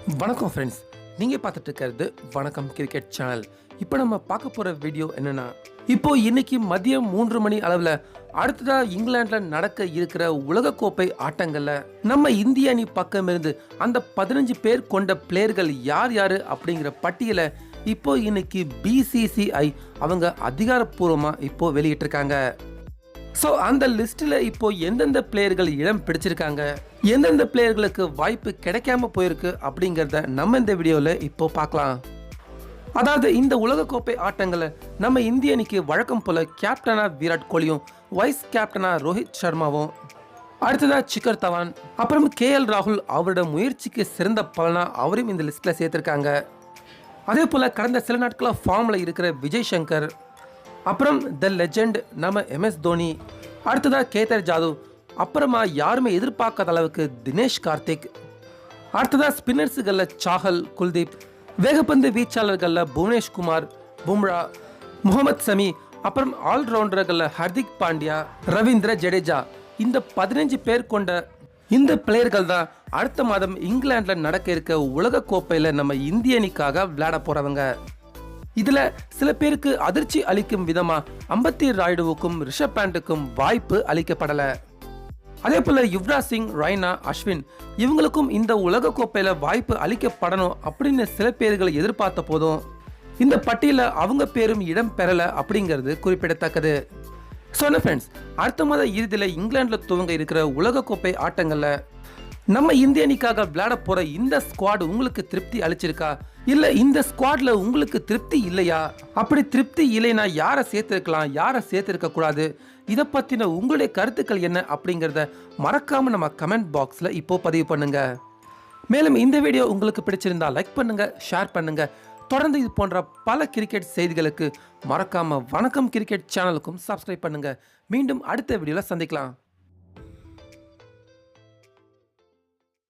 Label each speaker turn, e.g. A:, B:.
A: வணக்கம் ஃப்ரெண்ட்ஸ் நீங்கள் பார்த்துட்டு இருக்கிறது வணக்கம் கிரிக்கெட் சேனல் இப்போ நம்ம பார்க்க போகிற வீடியோ என்னென்னா இப்போ இன்னைக்கு மதியம் மூன்று மணி அளவில் அடுத்ததாக இங்கிலாண்டில் நடக்க இருக்கிற உலகக்கோப்பை ஆட்டங்களில் நம்ம இந்திய அணி பக்கம் இருந்து அந்த பதினஞ்சு பேர் கொண்ட பிளேயர்கள் யார் யார் அப்படிங்கிற பட்டியலை இப்போ இன்னைக்கு பிசிசிஐ அவங்க அதிகாரப்பூர்வமாக இப்போ வெளியிட்டிருக்காங்க. ஸோ அந்த லிஸ்ட்டில் இப்போ எந்தெந்த பிளேயர்கள் இடம் பிடிச்சிருக்காங்க? எந்தெந்த பிளேயர்களுக்கு வாய்ப்பு கிடைக்காம போயிருக்கு அப்படிங்கிறத நம்ம இந்த வீடியோவில் இப்போ பார்க்கலாம். அதாவது இந்த உலகக்கோப்பை ஆட்டங்களை நம்ம இந்திய அணிக்கு வழக்கம் போல கேப்டனா விராட் கோலியும் வைஸ் கேப்டனா ரோஹித் சர்மாவும். அடுத்ததா சிக்கர் தவான் அப்புறம் கே எல் ராகுல் அவரோட முயற்சிக்கு சிறந்த பலனா அவரையும் இந்த லிஸ்ட்டில் சேர்த்துருக்காங்க. அதே போல் கடந்த சில நாட்களாக ஃபார்மில் இருக்கிற விஜய் சங்கர் அப்புறம் த லெஜெண்ட் நம்ம எம்எஸ் தோனி அடுத்ததாக கேதர் ஜாதவ் அப்புறமா யாருமே எதிர்பார்க்காத அளவுக்கு தினேஷ் கார்த்திக் அடுத்ததாக ஸ்பின்னர்ஸுகளில் சாஹல் குல்தீப் வேகப்பந்து வீச்சாளர்களில் புவனேஷ்குமார் பும்ரா முகமது சமி அப்புறம் ஆல்ரவுண்டர்களில் ஹர்திக் பாண்டியா ரவீந்திர ஜடேஜா இந்த பதினஞ்சு பேர் கொண்ட இந்த பிளேயர்கள் தான் அடுத்த மாதம் இங்கிலாந்தில் நடக்க இருக்க உலக கோப்பையில் நம்ம இந்திய அணிக்காக விளையாட போகிறவங்க இதுல சில பேருக்கு அதிர்ச்சி அளிக்கும் விதமா அம்பத்தி ராய்டுவுக்கும் ரிஷப் பேண்டுக்கும் வாய்ப்பு அளிக்கப்படல. அதே போல யுவராஜ் சிங் ரெய்னா அஸ்வின் இவங்களுக்கும் இந்த உலக கோப்பையில வாய்ப்பு அளிக்கப்படணும் அப்படின்னு சில பேர்களை எதிர்பார்த்த போதும் இந்த பட்டியல அவங்க பேரும் இடம் பெறல அப்படிங்கிறது குறிப்பிடத்தக்கது. சொன்ன ஃப்ரெண்ட்ஸ் அடுத்த மாத இறுதியில் இங்கிலாந்துல துவங்க இருக்கிற உலகக்கோப்பை ஆட்டங்கள்ல நம்ம இந்திய அணிக்காக விளையாட போற இந்த ஸ்குவாட் உங்களுக்கு திருப்தி அளிச்சிருக்கா? இல்ல இந்த ஸ்குவாட்ல உங்களுக்கு திருப்தி இல்லையா? அப்படி திருப்தி இல்லைனா யாரை சேர்த்திருக்கலாம்? யாரை சேர்த்திருக்க கூடாது? இதை பத்தின உங்களுடைய கருத்துக்கள் என்ன அப்படிங்கிறத மறக்காம நம்ம கமெண்ட் பாக்ஸ்ல இப்போ பதிவு பண்ணுங்க. மேலும் இந்த வீடியோ உங்களுக்கு பிடிச்சிருந்தா லைக் பண்ணுங்க ஷேர் பண்ணுங்க. தொடர்ந்து இது போன்ற பல கிரிக்கெட் செய்திகளுக்கு மறக்காம வணக்கம் கிரிக்கெட் சேனலுக்கும் சப்ஸ்கிரைப் பண்ணுங்க. மீண்டும் அடுத்த வீடியோல சந்திக்கலாம்.